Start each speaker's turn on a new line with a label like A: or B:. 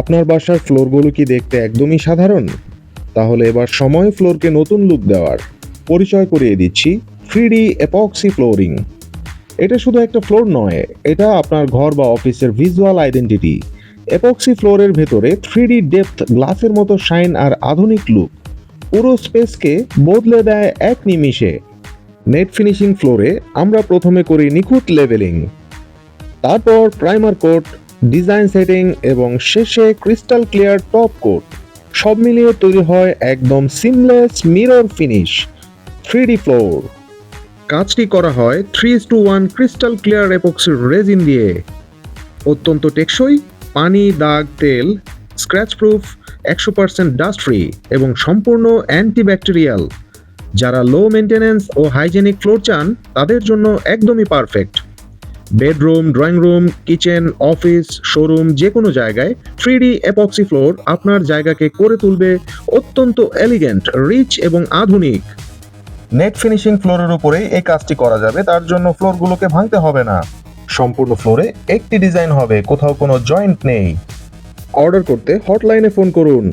A: আপনার বাসার ফ্লোরগুলো কি দেখতে একদমই সাধারণ? তাহলে এবার সময় ফ্লোরকে নতুন লুক দেওয়ার পরিচয় করিয়ে দিচ্ছি থ্রি ডি এপক্সি ফ্লোরিং। এটা শুধু একটা ফ্লোর নয়, এটা আপনার ঘর বা অফিসের ভিজুয়াল আইডেন্টিটি। এপক্সি ফ্লোরের ভেতরে থ্রি ডি ডেপথ গ্লাসের মতো শাইন আর আধুনিক লুক পুরো স্পেসকে বদলে দেয় এক নিমিষে। নেট ফিনিশিং ফ্লোরে আমরা প্রথমে করি নিখুঁত লেভেলিং তারপর প্রাইমার কোট ডিজাইন সেটিং এবং শেষে ক্রিস্টাল ক্লিয়ার টপ কোট। সব মিলিয়ে তৈরি হয় একদম seamless mirror finish three floor কাজটি করা হয় three two one crystal clear এপক্সির resin দিয়ে। অত্যন্ত টেকসই, পানি, দাগ, তেল স্ক্র্যাচ প্রুফ একশো পার্সেন্ট ডাস্ট ফ্রি এবং সম্পূর্ণ অ্যান্টিব্যাকটেরিয়াল যারা লো মেনটেন্যান্স ও হাইজেনিক ফ্লোর চান, তাদের জন্য একদমই perfect bedroom drawing room kitchen office showroom যে কোনো জায়গায় থ্রি ডি এপক্সি ফ্লোর আপনার জায়গাকে করে তুলবে অত্যন্ত এলিগেন্ট রিচ এবং আধুনিক। নেট ফিনিশিং ফ্লোরের উপরে এই কাজটি করা যাবে তার জন্য ফ্লোরগুলোকে ভাঙতে হবে না। সম্পূর্ণ ফ্লোরে একটি ডিজাইন হবে কোথাও কোনো জয়েন্ট নেই। অর্ডার করতে হটলাইনে ফোন করুন।